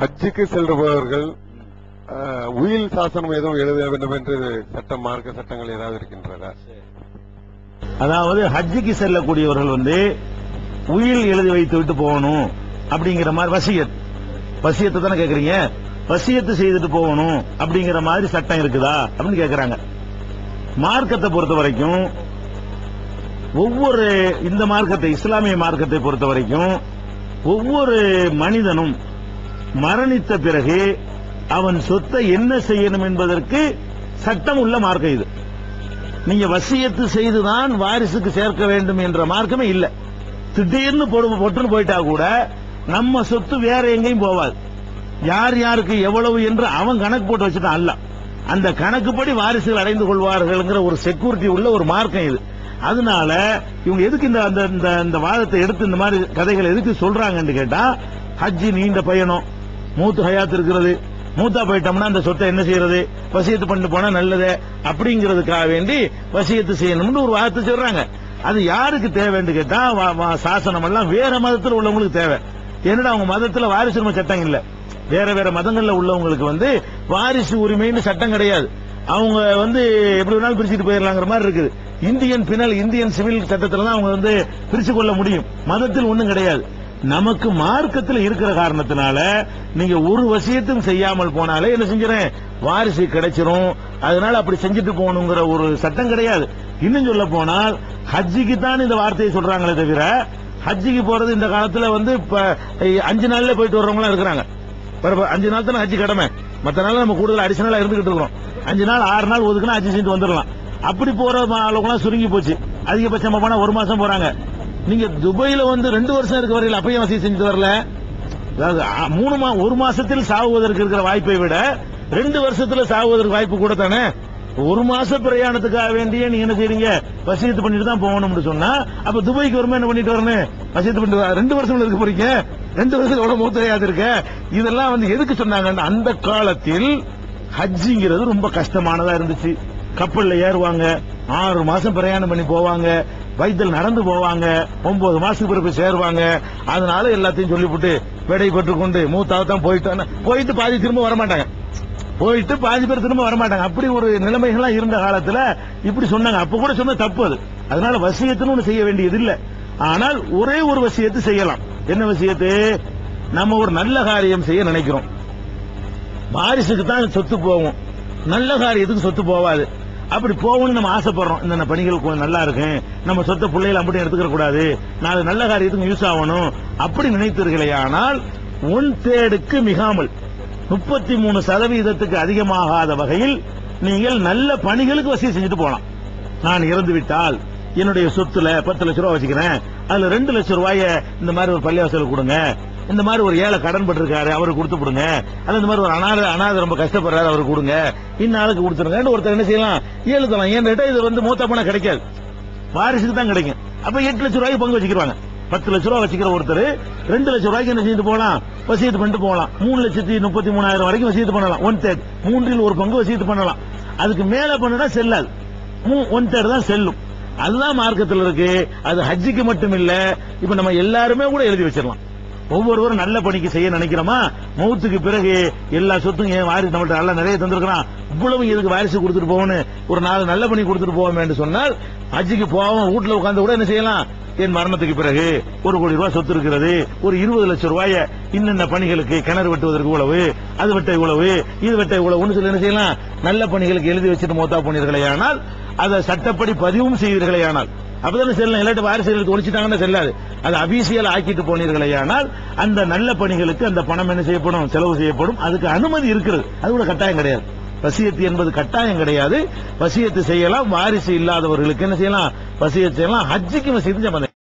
ஹஜ்ஜுக்கு செல்பவர்கள் உயில் சாசனம் எதுவும் எழுத வேண்டும் என்று சட்டம் மார்க்க சட்டங்கள் ஏதாவது இருக்கின்றதா? அதாவது ஹஜ்ஜுக்கு செல்லக்கூடியவர்கள் வந்து உயில் எழுதி வைத்து விட்டு போகணும் அப்படிங்கிற மாதிரி வசியத். வசியத்தை தானே கேக்குறீங்க? வசியத்து செய்துட்டு போகணும் அப்படிங்கிற மாதிரி சட்டம் இருக்குதா அப்படின்னு கேக்குறாங்க. மார்க்கத்தை பொறுத்த வரைக்கும் ஒவ்வொரு இந்த மார்க்கத்தை இஸ்லாமிய மார்க்கத்தை பொறுத்த வரைக்கும் ஒவ்வொரு மனிதனும் மரணித்த பிறகு அவன் சொத்தை என்ன செய்யணும் என்பதற்கு சட்டம் உள்ள மார்க்கம் இது. நீங்க வசியத்து செய்துதான் வாரிசுக்கு சேர்க்க வேண்டும் என்ற மார்க்கமே இல்ல. திடீர்னு பொட்டுன்னு போயிட்டா கூட நம்ம சொத்து வேற எங்கேயும் போவாது. யார் யாருக்கு எவ்வளவு என்று அவன் கணக்கு போட்டு வச்சுட்டான் அல்ல. அந்த கணக்குப்படி வாரிசுகள் அடைந்து கொள்வார்கள்ங்கிற ஒரு செக்யூரிட்டி உள்ள ஒரு மார்க்கம் இது. அதனால இவங்க எதுக்கு இந்த அந்த இந்த இந்த வாதத்தை எடுத்து இந்த மாதிரி கதைகளை எதுக்கு சொல்றாங்கன்னு கேட்டா ஹஜ்ஜி நீண்ட பயணம். மூத்து ஹயாத் இருக்கிறது. மூத்தா போயிட்டோம்னா அந்த சொத்தை என்ன செய்யறது? வசியத்து பண்ணிட்டு போனா நல்லது அப்படிங்கிறதுக்காக வேண்டி வசியத்து செய்யணும்னு ஒரு வார்த்தை சொல்றாங்க. அது யாருக்கு தேவைன்னு கேட்டா சாசனம் எல்லாம் வேற மதத்துல உள்ளவங்களுக்கு தேவை. என்னடா அவங்க மதத்துல வாரிசுரிமை சட்டம் இல்ல. வேற வேற மதங்கள்ல உள்ளவங்களுக்கு வந்து வாரிசு உரிமைன்னு சட்டம் கிடையாது. அவங்க வந்து எப்படி வேணாலும் பிரிச்சுட்டு போயிடலாங்கிற மாதிரி இருக்குது. இந்தியன் பினல் இந்தியன் சிவில் சட்டத்துல தான் அவங்க வந்து பிரிச்சு கொள்ள முடியும். மதத்தில் ஒன்றும் கிடையாது. நமக்கு மார்க்கத்தில் இருக்கிற காரணத்தினால நீங்க ஒரு விஷயத்தையும் செய்யாமல் போனாலே என்ன செஞ்சிடறேன் வாரிசு கிடைச்சிரும். அதனால அப்படி செஞ்சுட்டு போகணுங்கிற ஒரு சட்டம் கிடையாது. இன்னும் சொல்ல போனால் ஹஜ்ஜிக்கு தான் இந்த வார்த்தையை சொல்றாங்களே தவிர ஹஜ்ஜிக்கு போறது இந்த காலத்துல வந்து இப்ப அஞ்சு நாள்ல போயிட்டு வர்றவங்களாம் இருக்கிறாங்க. அஞ்சு நாள் தானே ஹஜ்ஜி கடமை. மற்ற நாள் நம்ம கூடுதல் அடிஷனலா இருந்துகிட்டு இருக்கோம் அஞ்சு நாள் ஆறு நாள் ஒதுக்குனா ஹஜ்ஜி செஞ்சு வந்துடலாம். அப்படி போற அளவுக்குலாம் சுருங்கி போச்சு. அதிகபட்சமா போனா ஒரு மாசம் போறாங்க. நீங்க துபாயில வந்து ரெண்டு வருஷம் இருக்க வரையில் அப்பயும் வசதி செஞ்சு வரல. அதாவது மூணு மா ஒரு மாசத்தில் சாகுவதற்கு இருக்கிற வாய்ப்பை விட ரெண்டு வருஷத்துல சாகுவதற்கு வாய்ப்பு கூட தானே? ஒரு மாச பிரயாணத்துக்காக வேண்டிய நீங்க என்ன செய்றீங்க? வசதி பண்ணிட்டு தான் போகணும்னு சொன்னா அப்ப துபாய்க்கு வருமா என்ன பண்ணிட்டு வரணும்? வசதி பண்ணிட்டு ரெண்டு வருஷம் இருக்க போறீங்க? ரெண்டு வருஷத்துல எவ்வளவு மூத்தையாது இருக்க? இதெல்லாம் வந்து எதுக்கு சொன்னாங்கன்னா அந்த காலத்தில் ஹஜ்ஜிங்கிறது ரொம்ப கஷ்டமானதா இருந்துச்சு. கப்பல்ல ஏறுவாங்க ஆறு மாசம் பிரயாணம் பண்ணி போவாங்க வயிற்றில் நடந்து போவாங்க. ஒன்பது மாசத்துக்கு பிறகு சேருவாங்க. அதனால எல்லாத்தையும் சொல்லிவிட்டு விடை பெற்றுக்கொண்டு மூத்தாக தான் போயிட்டு போயிட்டு பாதி திரும்ப வரமாட்டாங்க. போயிட்டு பாதி பேர் திரும்ப வரமாட்டாங்க. அப்படி ஒரு நிலைமைகள்லாம் இருந்த காலத்துல இப்படி சொன்னாங்க. அப்ப கூட சொன்ன தப்பு அது. அதனால வசியத்துன்னு ஒண்ணு செய்ய வேண்டியது இல்ல. ஆனால் ஒரே ஒரு வசியத்தை செய்யலாம். என்ன விஷயத்து நம்ம ஒரு நல்ல காரியம் செய்ய நினைக்கிறோம். வாரிசுக்கு தான் சொத்து போகும். நல்ல காரியத்துக்கு சொத்து போவாது அப்படி போகணும்னு நம்ம ஆசைப்படுறோம். இந்த பணிகள் கொஞ்சம் நல்லா இருக்கும் நம்ம சொத்தை பிள்ளைகள் அப்படி எடுத்துக்கிற கூடாது. நாலு நல்ல காரியத்துக்கு யூஸ் ஆகணும். அப்படி நினைத்தீர்களே ஆனால் ஒன் தேர்டுக்கு மிகாமல் முப்பத்தி மூணு சதவீதத்துக்கு அதிகமாகாத வகையில் நீங்கள் நல்ல பணிகளுக்கு வசதி செஞ்சுட்டு போகலாம். நான் இறந்து விட்டால் என்னுடைய சொத்துல பத்து லட்ச ரூபாய் வச்சுக்கிறேன். அதுல ரெண்டு லட்சம் ரூபாய இந்த மாதிரி ஒரு பள்ளிவாசல் கொடுங்க. இந்த மாதிரி ஒரு ஏழை கடன் பட்டிருக்காரு அவருக்கு கொடுத்து விடுங்க அல்ல இந்த மாதிரி ஒரு அனாதை அனாதை ரொம்ப கஷ்டப்படுறாரு அவருக்கு கொடுங்க. இன்னாளுக்கு கொடுத்துருங்க. ஒருத்தர் என்ன செய்யலாம்? எழுதலாம். ஏன்னு கேட்டா இது வந்து மூத்த பணம் கிடைக்காது. வாரிசுக்கு தான் கிடைக்கும். அப்ப எட்டு லட்சம் ரூபாய்க்கு பங்கு வச்சுக்கிறாங்க பத்து லட்ச ரூபா வச்சுக்கிற ஒருத்தர் ரெண்டு லட்சம் ரூபாய்க்கு என்ன செய்து போகலாம்? வசீத்து பண்ணிட்டு போகலாம். மூணு லட்சத்தி முப்பத்தி மூணாயிரம் வரைக்கும் வசீத்து பண்ணலாம். ஒன் தேர்ட் மூன்றில் ஒரு பங்கு வசீத்து பண்ணலாம். அதுக்கு மேல பண்ணுனா செல்லாது. ஒன் தேர்ட் தான் செல்லும். அதுதான் மார்க்கத்தில் இருக்கு. அது ஹஜ்ஜிக்கு மட்டும் இல்ல. இப்ப நம்ம எல்லாருமே கூட எழுதி வச்சிடலாம். ஒவ்வொருவரும் நல்ல பணிக்கு செய்ய நினைக்கிறோமா? மௌத்துக்கு பிறகு எல்லா சொத்தும் என் வாரிசு நம்மள்ட்ட நல்லா நிறைய தந்திருக்கிறான். இவ்வளவு இதுக்கு வாரிசு கொடுத்துட்டு போகணும் ஒரு நாலு நல்ல பணி கொடுத்துட்டு போவோம் என்று சொன்னால் அஜிக்கு போவோம் வீட்டுல உட்கார்ந்து கூட என்ன செய்யலாம்? என் மரணத்துக்கு பிறகு ஒரு கோடி ரூபாய் சொத்து இருக்கிறது. ஒரு இருபது லட்சம் ரூபாய இன்னென்ன பணிகளுக்கு கிணறு வெட்டுவதற்கு உழவு அது வெட்ட உழவு இது வெட்ட இவ்வளவுன்னு சொல்லி என்ன செய்யலாம்? நல்ல பணிகளுக்கு எழுதி வச்சுட்டு மோத்தா போனீர்களே ஆனால் அதை சட்டப்படி பதிவும் செய்வீர்களே ஆனால். அப்பதானே செல்லலாம். இல்லாட்டி வாரிசுகளுக்கு ஒழிச்சிட்டாங்கன்னா செல்லாது. அது அபிஷியல் ஆக்கிட்டு போனீர்களேயானால் அந்த நல்ல பணிகளுக்கு அந்த பணம் என்ன செய்யப்படும்? செலவு செய்யப்படும். அதுக்கு அனுமதி இருக்கிறது. அது கூட கட்டாயம் கிடையாது. வசியத்து என்பது கட்டாயம் கிடையாது. வசியத்து செய்யலாம். வாரிசு இல்லாதவர்களுக்கு என்ன செய்யலாம்? வசியத்து செய்யலாம். ஹஜ்ஜிக்கு வசியத்து